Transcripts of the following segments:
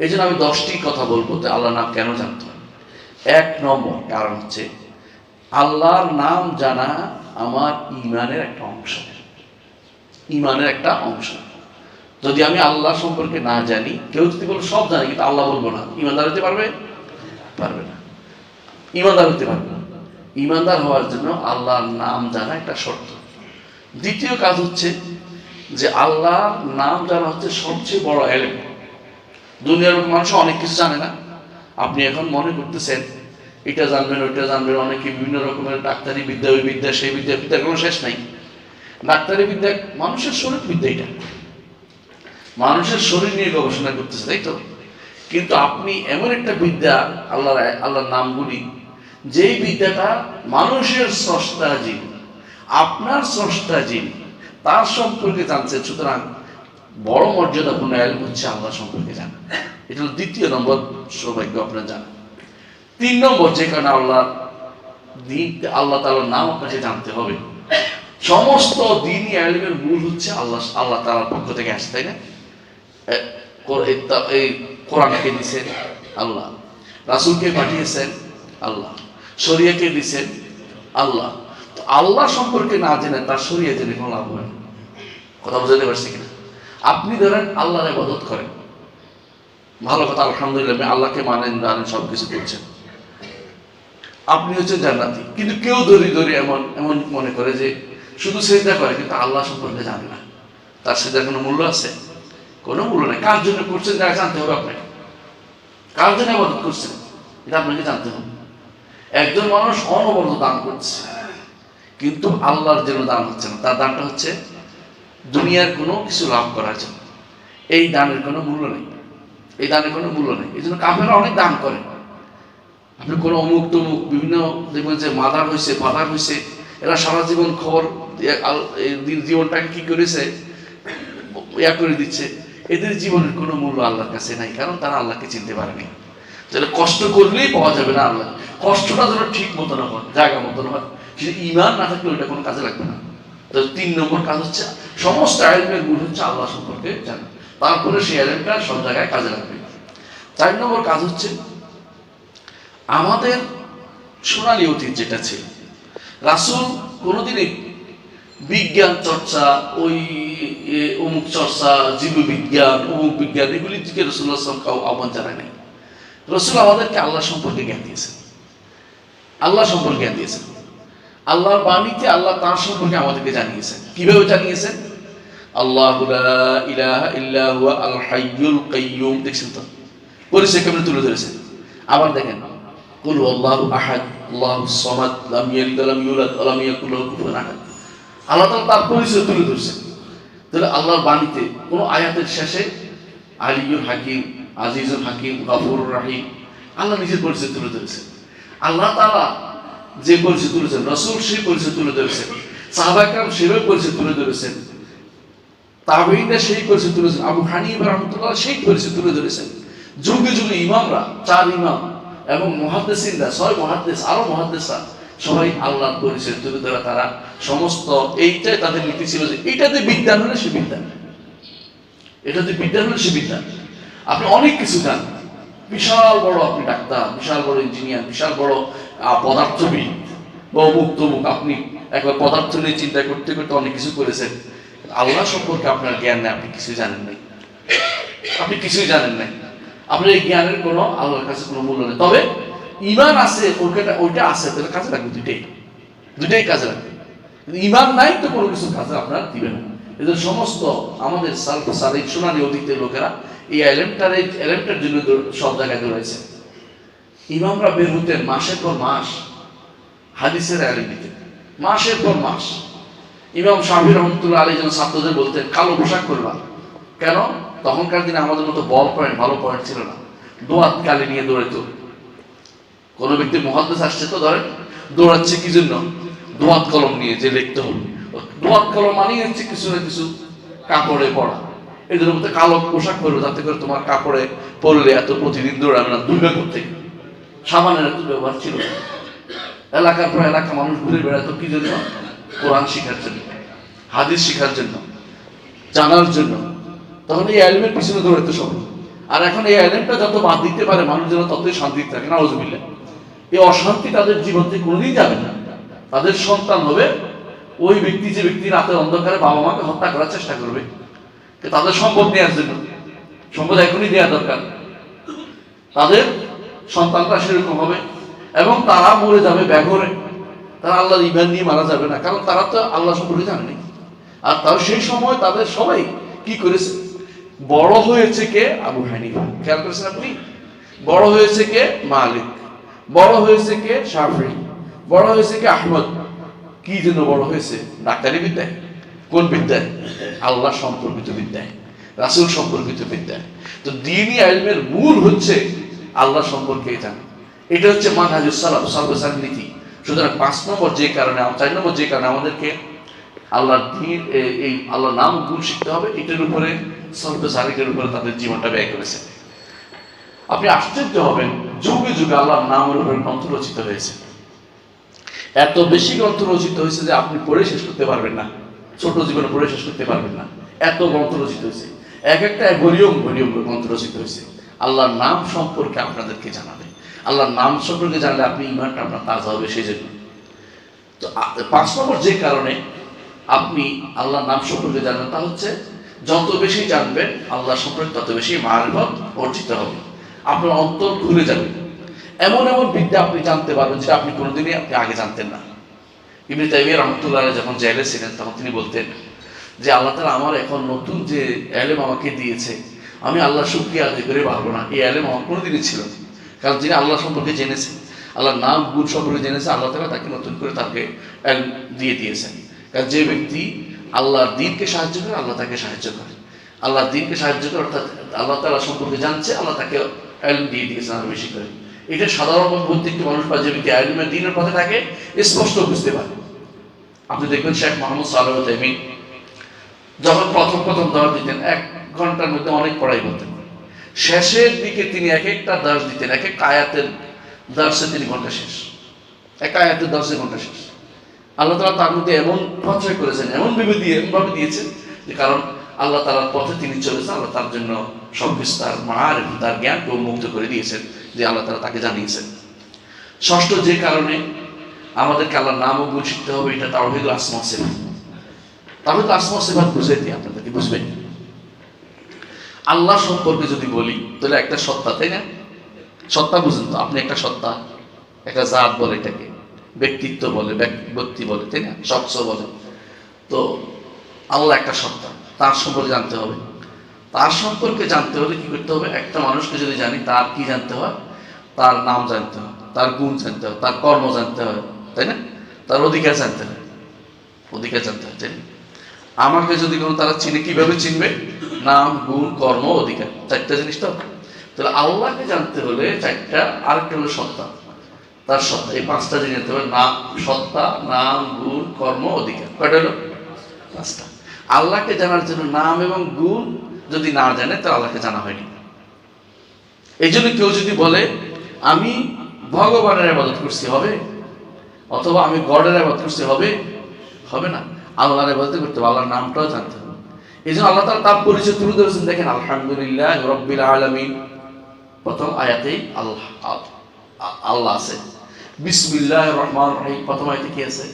এই জন্য আমি দশটি কথা বলব তো আল্লাহর নাম কেন জানতে হবে? এক নম্বর কারণ হচ্ছে আল্লাহর নাম জানা আমার ইমানের একটা অংশ। ইমানের একটা অংশ। যদি আমি আল্লাহ সম্পর্কে না জানি, কেউ যদি বলে সব জানি, কিন্তু আল্লাহ বলব না, ইমানদার হতে পারবে? পারবে না। ইমানদার হতে পারবে না। ইমানদার হওয়ার জন্য আল্লাহর নাম জানা একটা শর্ত। দ্বিতীয় কাজ হচ্ছে যে আল্লাহর নাম জানা হচ্ছে সবচেয়ে বড় এলেম। দুনিয়ার মানুষ অনেক কিছু জানে না। আপনি এখন মনে করতেছেন, এটা জানবেন, ওইটা জানবেন, অনেকে বিভিন্ন রকমের ডাক্তারি বিদ্যা, ওই বিদ্যা, সেই বিদ্যা বিদ্যার কোনো শেষ নাই। ডাক্তারি বিদ্যা মানুষের শরীর বিদ্যা এটা। মানুষের শরীর নিয়ে গবেষণা করতেছে, তাই তো? কিন্তু আপনি এমন একটা বিদ্যা, আল্লাহর আল্লাহর নামগুলি, যেই বিদ্যাটা মানুষের স্রষ্টা যিনি আপনার স্রষ্টা যিনি তার সম্পর্কে জানছে সুতরাং বড় মর্যাদাপূর্ণ এলম হচ্ছে আল্লাহ সম্পর্কে জানা। এটা হলো দ্বিতীয় নম্বর সৌভাগ্য আপনার জানা তিন নম্বর যেখানে আল্লাহ দিন, আল্লাহ তালার নাম আপনাকে জানতে হবে। সমস্ত দিনই আলিমের মূল হচ্ছে আল্লাহ আল্লাহ তালার পক্ষ থেকে আসে, তাই না? এই কোরআনকে দিছেন আল্লাহ। রাসুলকে পাঠিয়েছেন আল্লাহ। শরিয়াকে দিছেন আল্লাহ। তো আল্লাহ সম্পর্কে না জেনে তার শরিয়া জেনে কোনো লাভ হয় কথা বুঝাতে পারছি কিনা? আপনি ধরেন আল্লাহর ইবাদত করেন। ভালো কথা, আলহামদুলিল্লাহ, আপনি আল্লাহকে মানেন, জানেন সব কিছু করছেন। আপনি হচ্ছেন জান্নাতি। কিন্তু কেউ দড়ি দড়ি এমন এমন মনে করে যে শুধু সেজদা করে, কিন্তু আল্লাহ সম্পর্কে জানে না। তার সেজার কোনো মূল্য আছে? কোনো মূল্য নেই। কার জন্য করছেন যা জানতে হবে আপনাকে? কার জন্য আবাদত করছেন? এটা আপনাকে জানতে হবে। একজন মানুষ অনবরত দান করছে, কিন্তু আল্লাহর জন্য দান হচ্ছে না। তার দানটা হচ্ছে দুনিয়ার কোনো কিছু লাভ করার জন্য। এই দানের কোনো মূল্য নেই। এই দানের কোনো মূল্য নেই। এই জন্য কাফেরা অনেক দান করে। আপনি কোনো অমুক তমুক, বিভিন্ন দেখবেন যে মাদার হয়েছে ফাদার হয়েছে এরা সারা জীবন খবর জীবনটাকে কি করেছে, ইয়া করে দিচ্ছে। এদের জীবনের কোনো মূল্য আল্লাহর কাছে নাই, কারণ তারা আল্লাহকে চিনতে পারেনি তাহলে কষ্ট করলেই পাওয়া যাবে না আল্লাহ। কষ্টটা যেন ঠিক মতো না হয়, জায়গা মতো না হয়। কিন্তু ইমান না থাকলে ওইটা কোনো কাজে লাগবে না। তিন নম্বর কাজ হচ্ছে, সমস্ত আইলেমের মূল হচ্ছে আল্লাহ সম্পর্কে জানা তারপরে সেই আইলেমটা সব জায়গায় কাজে লাগবে। চার নম্বর কাজ হচ্ছে, আমাদের সোনালী অতীত যেটা ছিল, রাসুল কোনোদিনই বিজ্ঞান চর্চা, ওই অমুক চর্চা, জীববিজ্ঞান, অমুক বিজ্ঞান এগুলি দিকে রসুল্লাহ কাউ আহ্বান জানায় নাই। রসুল আমাদেরকে আল্লাহ সম্পর্কে জ্ঞান দিয়েছেন। আল্লাহ সম্পর্কে জ্ঞান দিয়েছেন। আল্লাহর বাণীতে আল্লাহ তার সম্পর্কে আমাদেরকে জানিয়েছেন। কীভাবে জানিয়েছেন? আল্লাহ ইলাহা ইল্লা হুয়া আল হাইয়ুল কাইয়ুম। দেখছেন তো? পরিচয় কেমন তুলে ধরেছেন? আবার দেখেন, কুল আল্লাহু আহাদ, আল্লাহু সামাদ, লাম ইয়ালিদ ওয়া লাম ইউলাদ লাম ইয়াকুল লাহু কুফুয়ান আহাদ। আল্লাহ তাআলা তার পরিচয় তুলে ধরছেন। তাহলে আল্লাহর বাণীতে কোনো আয়াতের শেষে আলিউল হাকিম, আজিজুল হাকিম গাফুর রাহিম, আল্লাহ নিজের পরিচয় তুলে ধরেছেন। আল্লাহ তাআলা যে পরিচয় তুলেছেন, রসুল সেই পরিচয় তুলে ধরেছেন সাহাবাকাম সেভাবে পরিচয় তুলে ধরেছেন তাবেইনরা সেই পরিচয় তুলেছেন, আবু রহমতুল্লাহ সেই পরিচয় তুলে ধরেছেন। যুগে যুগে ইমামরা, চার ইমাম এবং আরও সবাই পরিচয় তুলে ধরা তারা সমস্ত, এইটাই তাদের নীতি ছিল যে এটাতে হলে সে এটাতে হলে সে আপনি অনেক কিছু জানেন। বিশাল বড় আপনি ডাক্তার, বিশাল বড় ইঞ্জিনিয়ার, বিশাল বড় পদার্থবিদ। বা অমুক তমুক আপনি একবার পদার্থ নিয়ে চিন্তা করতে করতে অনেক কিছু করেছেন। আল্লাহ সম্পর্কে আপনার জ্ঞান নেই, আপনি কিছুই জানেন নাই। আপনি কিছুই জানেন নাই। আপনার এই জ্ঞানের কোনো আল্লাহর কাছে কোনো মূল্য নেই। তবে ইমান আছে ওইটা ওইটা আছে, তাহলে কাজে লাগবে দুইটাই। দুইটাই কাজে লাগবে। ইমান নাই তো কোনো কিছু কাজে আপনার দিবে না। এদের সমস্ত আমাদের সাল সালিক সোনালী অতীতের লোকেরা এই এলেমটার এই এলেমটার জন্য সব জায়গায় দৌড়াইছে। ইমামরা বের হতেন মাসের পর মাস, হাদিসের আলিম দিতেন মাসের পর মাস। ইমাম শাহির রহমতুল্লাহ আলী যেন ছাত্রদের বলতেন, কালো পোশাক করবা কেন? তখনকার দিনে আমাদের মতো বল পয়েন্ট ভালো পয়েন্ট ছিল না। দোয়াত কালি নিয়ে দৌড়াইতো। কোনো ব্যক্তি মহাদ্দেশ আসছে তো ধরেন, দৌড়াচ্ছে কি জন্য? দোয়াত কলম নিয়ে যে লিখতে হবে। দোয়াত কলম মানেই হচ্ছে কিছু না কিছু কাপড়ে পড়া। এদের মধ্যে কালো পোশাক পরবে যাতে করে তোমার কাপড়ে পরলে এত প্রতিদিন দৌড়াবে না দুর্গা করতে সাবানের এত ব্যবহার ছিল। এলাকার পর এলাকা মানুষ ঘুরে বেড়াতো, কি জন্য? কোরআন শিখার জন্য, হাদিস শিখার জন্য, জানার জন্য। তখন এই আলিমের পিছনে দৌড়াতে সবাই। আর এখন এই আইল্যান্ডটা যত বাদ দিতে পারে মানুষ যেন ততই শান্তি থাকে না অজবিল্লা এই অশান্তি তাদের জীবন থেকে কোনোদিন যাবে না। তাদের সন্তান হবে, ওই ব্যক্তি যে ব্যক্তি রাতের অন্ধকারে বাবা মাকে হত্যা করার চেষ্টা করবে তাদের সম্পদ নেওয়ার জন্য। সম্পদ এখনই দেওয়া দরকার। তাদের সন্তানরা সেরকম হবে। এবং তারা মরে যাবে ব্যাঘরে তারা আল্লাহর ইমান নিয়ে মারা যাবে না। কারণ তারা তো আল্লাহ সম্পর্কে জানেনি। আর তাও সেই সময় তাদের সবাই কি করেছে? বড় হয়েছে কে? আবু হানিফা। খেয়াল করেছেন আপনি? বড় হয়েছে কে? মালিক। বড় হয়েছে কে? শাফি। বড় হয়েছে কে? আহমদ। কি জন্য বড় হয়েছে? ডাক্তারি বিদ্যায়? কোন বিদ্যায়? আল্লাহ সম্পর্কিত বিদ্যায়। রাসুল সম্পর্কিত বিদ্যায়। তো দিনই আইলমের মূল হচ্ছে আল্লাহ সম্পর্কে জানা। এটা হচ্ছে মানহাজুস সালাম সর্বসার নীতি। সুতরাং পাঁচ নম্বর যে কারণে, চার নম্বর যে কারণে আমাদেরকে আল্লাহর দিন এই আল্লাহর নাম গুণ শিখতে হবে, এটার উপরে সর্বসারিকের উপরে তাদের জীবনটা ব্যয় করেছে। আপনি আশ্চর্য হবেন, যুগে যুগে আল্লাহর নামের উপরে গ্রন্থ রচিত হয়েছে। এত বেশি গ্রন্থ রচিত হয়েছে যে আপনি পড়ে শেষ করতে পারবেন না। ছোট জীবনে পড়ে শেষ করতে পারবেন না। এত গ্রন্থ রচিত হয়েছে। এক একটা ভলিউম ভলিউম গ্রন্থ রচিত হয়েছে। আল্লাহর নাম সম্পর্কে আপনাদেরকে জানাবে। আল্লাহর নাম সম্পর্কে জানলে আপনি ইমানটা আপনার তাজা হবে, সেই জন্য। তো পাঁচ নম্বর যে কারণে আপনি আল্লাহর নাম সম্পর্কে জানবেন তা হচ্ছে, যত বেশি জানবেন আল্লাহ সম্পর্কে তত বেশি মারফত অর্জিত হবে। আপনার অন্তর খুলে যাবে। এমন এমন বিদ্যা আপনি জানতে পারবেন যেটা আপনি কোনোদিনই আপনি আগে জানতেন না। ইবনে তাইমিয়া রহমতুল্লাহ যখন জেলে ছিলেন, তখন তিনি বলতেন যে, আল্লাহ তাআলা আমার এখন নতুন যে এলেম আমাকে দিয়েছে আমি আল্লাহ শুকরিয়া আদায় করে পারব না। এই এলেম আমার কোনোদিনই ছিল কারণ যিনি আল্লাহ সম্পর্কে জেনেছেন, আল্লাহর নাম, গুণ সম্পর্কে জেনেছে আল্লাহ তালা তাকে নতুন করে তাকে দিয়ে দিয়েছেন। কারণ যে ব্যক্তি আল্লাহর দিনকে সাহায্য করে, আল্লাহ তাকে সাহায্য করে। আল্লাহর দিনকে সাহায্য করে, অর্থাৎ আল্লাহ তালা সম্পর্কে জানছে, আল্লাহ তাকে এলম দিয়ে দিয়েছেন আরও বেশি করে। এটা সাধারণ প্রত্যেকটি মানুষ বা যে ব্যক্তি আলমের দিনের পথে থাকে স্পষ্ট বুঝতে পারে। আপনি দেখবেন শেখ মোহাম্মদ সাল্লাহ তাইমিন যখন প্রথম প্রথম দশ দিতেন এক ঘণ্টার মধ্যে অনেক পড়াই বলতেন শেষের দিকে তিনি এক একটা দাস দিতেন, এক এক আয়াতের দর্শে তিনি ঘণ্টা শেষ। এক আয়াতের দর্শে ঘণ্টা শেষ। আল্লাহ তালা তার মধ্যে এমন সঞ্চয় করেছেন, এমন ভেবে দিয়ে এমনভাবে দিয়েছেন যে কারণ আল্লাহ তালার পথে তিনি চলেছেন, আল্লাহ তার জন্য সব কিছু তার মার এবং তার জ্ঞানকে উন্মুক্ত করে দিয়েছেন যে আল্লাহ তালা তাকে জানিয়েছেন। ষষ্ঠ যে কারণে আমাদেরকে আল্লাহর নাম ও গুণ শিখতে হবে, এটা তাওহিদ আসমা সেবা তাহলে তো আসমা সেবা বুঝাই দিই আপনাদেরকে, বুঝবেন? আল্লাহ সম্পর্কে যদি বলি, তাহলে একটা সত্তা, তাই না? সত্তা বুঝুন তো, আপনি একটা সত্তা, একটা জাত বলে এটাকে, ব্যক্তিত্ব বলে ব্যক- ব্যক্তি বলে, তাই না? শখস বলে। তো আল্লাহ একটা সত্তা, তার সম্পর্কে জানতে হবে। তার সম্পর্কে জানতে হলে কি করতে হবে? একটা মানুষকে যদি জানি, তার কি জানতে হয়? তার নাম জানতে হয়, তার গুণ জানতে হয়, তার কর্ম জানতে হয়, তাই না? তার অধিকার জানতে হয়, অধিকার জানতে হয়, তাই না? আমাকে যদি কোনো তারা চিনে, কীভাবে চিনবে? নাম, গুণ, কর্ম, অধিকার, চারটা জিনিস তো। তাহলে আল্লাহকে জানতে হলে চারটা, আরেকটা হলো সত্তা। তার সত্তা, এই পাঁচটা জিনিস হবে। নাম, সত্তা, নাম, গুণ, কর্ম, অধিকার। কয়টা হলো? পাঁচটা। আল্লাহকে জানার জন্য নাম এবং গুণ যদি না জানে, তাহলে আল্লাহকে জানা হয়নি। এই জন্য কেউ যদি বলে, আমি ভগবানের আবাদত করছি, হবে? অথবা, আমি গডের আবাদত করছি, হবে? হবে না। আল্লাহর আবাদত করতে আল্লাহর নামটাও জানতে হবে। এই জন্য আল্লাহ তাআলা তার পরিচয় তুলে ধরেছেন, দেখেন, আলহামদুলিল্লাহ রব্বিল আলামিন। প্রথম আয়াতেই আল্লাহ আল্লাহ আছে। বিসমিল্লাহ রহমান রহিম, প্রথম আয়াতে কি আছে?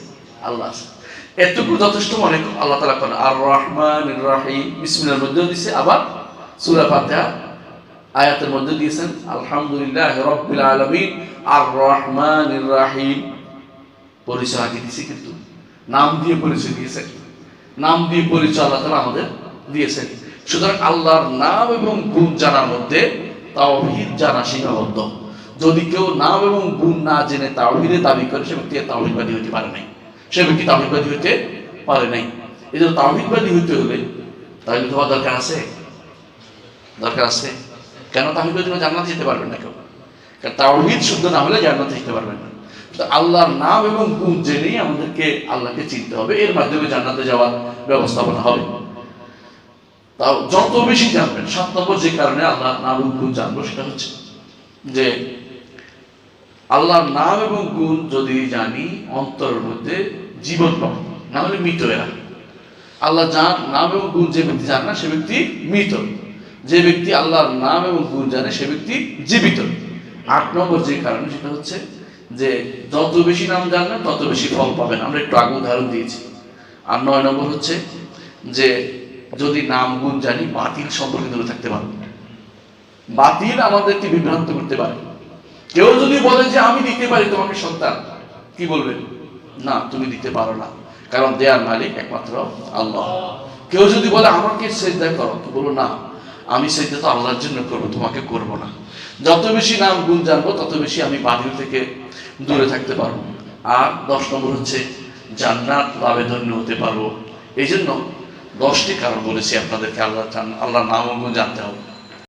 আল্লাহ আছে। এতটুকু যথেষ্ট মনে আল্লাহ তালা করেন আর রহমান রাহিম। বিসমিল্লার মধ্যেও দিছে, আবার সূরা ফাতিহা আয়াতের মধ্যে দিয়েছেন, আলহামদুলিল্লাহ রব্বিল আলামিন আর রহমান রাহিম। পরিচয় আগে দিছে কিন্তু। নাম দিয়ে পরিচয় দিয়েছেন নাম দিয়ে পরিচয় আল্লাহ তালা আমাদের দিয়েছেন। সুতরাং আল্লাহর নাম এবং গুণ জানার মধ্যে তাওহিদ জানা সীমাবদ্ধ। যদি কেউ নাম এবং গুণ না জেনে তাওহীদের দাবি করে, সে ব্যক্তি তাওহীদবাদী হতে পারে নাই। সে ব্যক্তি তাওহীদবাদী হতে পারে নাই। এই জন্য তাওহীদবাদী হতে হলে তাহলে তোমার দরকার আছে। দরকার আছে। কেন তাওহীদের জন্য জান্নাতে যেতে পারবেন না কেউ? কারণ তাওহীদ শুদ্ধ না হলে জান্নাতে যেতে পারবেন না। তো আল্লাহর নাম এবং গুণ জেনেই আমাদেরকে আল্লাহকে চিনতে হবে। এর মাধ্যমে জান্নাতে যাওয়ার ব্যবস্থাপনা হবে। তাও যত বেশি জানবেন, সাত নম্বর যে কারণে আল্লাহর নাম এবং গুণ জানব সেটা হচ্ছে যে আল্লাহর নাম এবং গুণ যদি জানি, অন্তরের মধ্যে জীবন পাবো। না হলে মৃত এরা। আল্লাহ যান নাম এবং গুণ যে ব্যক্তি জানে না, সে ব্যক্তি মৃত। যে ব্যক্তি আল্লাহর নাম এবং গুণ জানে, সে ব্যক্তি জীবিত। আট নম্বর যে কারণে সেটা হচ্ছে যে যত বেশি নাম জানবেন, তত বেশি ফল পাবেন। আমরা একটু আগে উদাহরণ দিয়েছি। আর নয় নম্বর হচ্ছে যে যদি নাম গুণ জানি, বাতিল সম্পর্কে দূরে থাকতে পারব। বাতিল আমাদেরকে বিভ্রান্ত করতে পারে। কেউ যদি বলে যে, আমি দিতে পারি তোমাকে সন্তান কি বলবেন না, তুমি দিতে পারো না। কারণ দেয়ার মালিক একমাত্র আল্লাহ। কেউ যদি বলে, আমাকে সেজদা করো তো বলো না, আমি সেজদা তো আল্লাহর জন্য করব, তোমাকে করব না। যত বেশি নাম গুণ জানব, তত বেশি আমি বাতিল থেকে দূরে থাকতে পারব। আর দশ নম্বর হচ্ছে জান্নাত লাভে ধন্য হতে পারব। এই জন্য দশটি কারণ বলেছি আপনাদেরকে। আল্লাহ আল্লাহর নাম জানতে হবে।